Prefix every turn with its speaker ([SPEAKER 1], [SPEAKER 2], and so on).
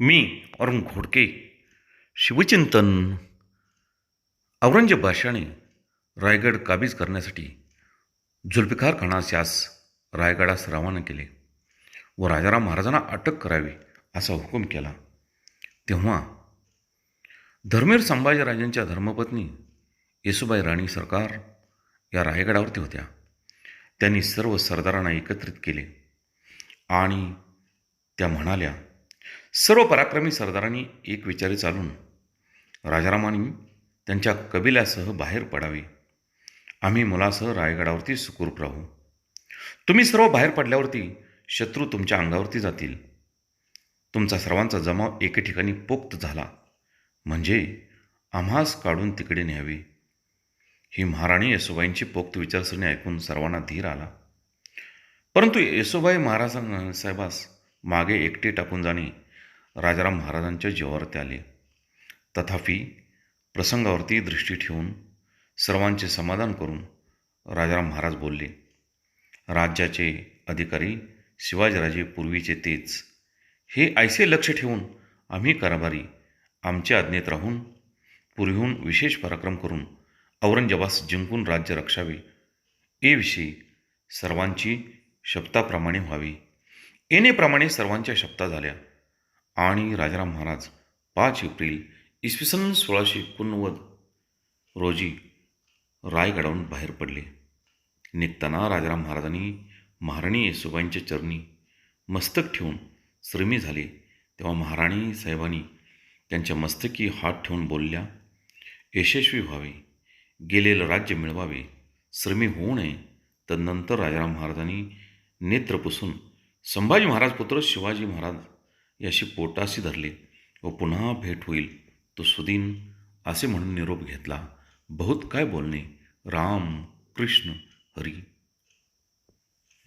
[SPEAKER 1] मी अरुण घोडके. शिवचिंतन. औरंगजेब बादशाने रायगड काबीज करण्यासाठी जुल्फिकार खानास यास रायगडास रवाना केले व राजाराम महाराजांना अटक करावी असा हुकूम केला. तेव्हा धर्मीर संभाजीराजांच्या धर्मपत्नी येसुबाई राणी सरकार या रायगडावरती होत्या. त्यांनी सर्व सरदारांना एकत्रित केले आणि त्या म्हणाल्या सर्व पराक्रमी सरदारांनी एक विचारी चालून राजारामांनी त्यांच्या कबिल्यासह बाहेर पडावे. आम्ही मुलासह रायगडावरती सुखरूप राहू. तुम्ही सर्व बाहेर पडल्यावरती शत्रू तुमच्या अंगावरती जातील. तुमचा सर्वांचा जमाव एके ठिकाणी पोक्त झाला. म्हणजे आम्हास काढून तिकडे न्यावे. ही महाराणी येसुबाईंची पोक्त विचारसरणी ऐकून सर्वांना धीर आला. परंतु येसुबाई महाराजांना साहेबास मागे एकटे टाकून जाणे राजाराम महाराजांच्या जीवावरती आले. तथापि प्रसंगावरती दृष्टी ठेवून सर्वांचे समाधान करून राजाराम महाराज बोलले राज्याचे अधिकारी शिवाजीराजे पूर्वीचे तेच. हे ऐसे लक्ष ठेवून आम्ही कारभारी आमच्या आज्ञेत राहून पूर्वीहून विशेष पराक्रम करून औरंगजेबास जिंकून राज्य रक्षावे. याविषयी सर्वांची शब्दाप्रमाणे व्हावी. येणेप्रमाणे सर्वांच्या शब्दा झाल्या. आणि राजाराम महाराज पाच एप्रिल इसवी सन सोळाशे एकोणनव्वद रोजी रायगडावरून बाहेर पडले. निघताना राजाराम महाराजांनी महाराणी येसुबाईंच्या चरणी मस्तक ठेवून श्रमी झाले. तेव्हा महाराणी साहेबांनी त्यांच्या मस्तकी हात ठेवून बोलल्या यशस्वी व्हावे. गेलेलं राज्य मिळवावे. श्रमी होऊ नये. तदनंतर राजाराम महाराजांनी नेत्र पुसून संभाजी महाराज पुत्र शिवाजी महाराज याशी पोटाशी धरले व पुन्हा भेट होईल तो सुदीन असे म्हणून निरोप घेतला. बहुत काय बोलणे? राम कृष्ण हरी.